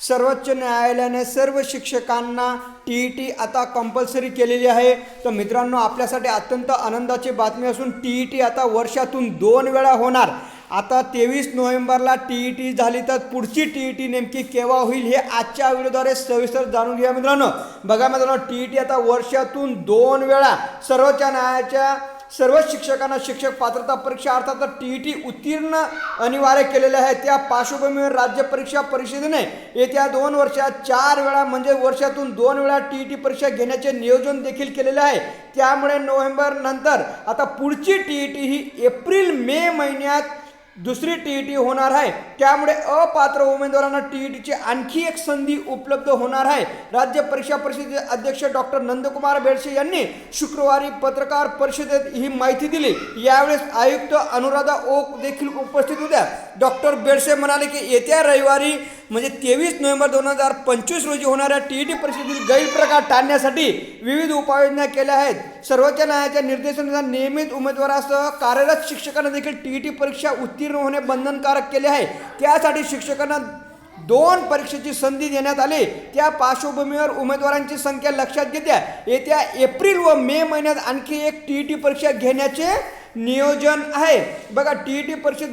सर्वोच्च न्यायालयाने सर्व शिक्षकांना टी ई टी आता कंपल्सरी केलेली आहे. तर मित्रांनो आपल्यासाठी अत्यंत आनंदाची बातमी असून टी ई टी आता वर्षातून दोन वेळा होणार. आता तेवीस नोव्हेंबरला टी ई टी झाली तर पुढची टी ई टी नेमकी केव्हा होईल हे आजच्या व्हिडिओद्वारे सविस्तर जाणून घ्या मित्रांनो. बघा मित्रांनो टी ई टी आता वर्षातून दोन वेळा सर्वोच्च न्यायालयाच्या सर्व शिक्षकांना शिक्षक पात्रता परीक्षा अर्थात टी ई टी उत्तीर्ण अनिवार्य केलेले आहे. त्या पार्श्वभूमीवर राज्य परीक्षा परिषदेने येत्या दोन वर्षात चार वेळा म्हणजे वर्षातून दोन वेळा टी ई टी परीक्षा घेण्याचे नियोजन देखील केलेले आहे. त्यामुळे नोव्हेंबर नंतर आता पुढची टी ई टी ही एप्रिल मे महिन्यात दुसरी टी ई टी होणार आहे. त्यामुळे अपात्र उमेदवारांना टी ई टीची आणखी एक संधी उपलब्ध होणार आहे. राज्य परीक्षा परिषदेचे अध्यक्ष डॉक्टर नंदकुमार बेडसे यांनी शुक्रवारी पत्रकार परिषदेत ही माहिती दिली. यावेळेस आयुक्त अनुराधा ओक देखील उपस्थित होत्या. डॉक्टर बेडसे म्हणाले की येत्या रविवारी म्हणजे तेवीस नोव्हेंबर दोन हजार पंचवीस रोजी होणाऱ्या टी ई टी परीक्षेतील गैरप्रकार टाळण्यासाठी विविध उपाययोजना केल्या आहेत. सर्वोच्च न्यायालयाच्या निर्देशानुसार नियमित उमेदवारासह कार्यरत शिक्षकांना देखील टी ई टी परीक्षा उत्तीर्ण होणे बंधनकारक केले आहे. त्यासाठी शिक्षकांना दोन परीक्षेची संधी देण्यात आली. त्या पार्श्वभूमीवर उमेदवारांची संख्या लक्षात घेत्या. येत्या एप्रिल व मे महिन्यात आणखी एक टी ई टी परीक्षा घेण्याचे नियोजन आहे. बघा टी ई टी परीक्षेत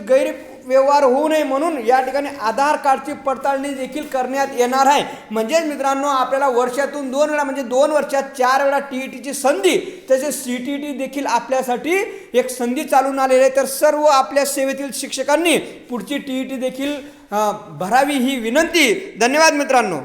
व्यवहार होऊ नये म्हणून या ठिकाणी आधार कार्डची पडताळणी देखील करण्यात येणार आहे. म्हणजेच मित्रांनो आपल्याला वर्षातून दोन वेळा म्हणजे दोन वर्षात चार वेळा टी ई टीची संधी तसेच सी टी टी देखील आपल्यासाठी एक संधी चालून आलेली आहे. तर सर्व आपल्या सेवेतील शिक्षकांनी पुढची टी ई टी देखील भरावी ही विनंती. धन्यवाद मित्रांनो.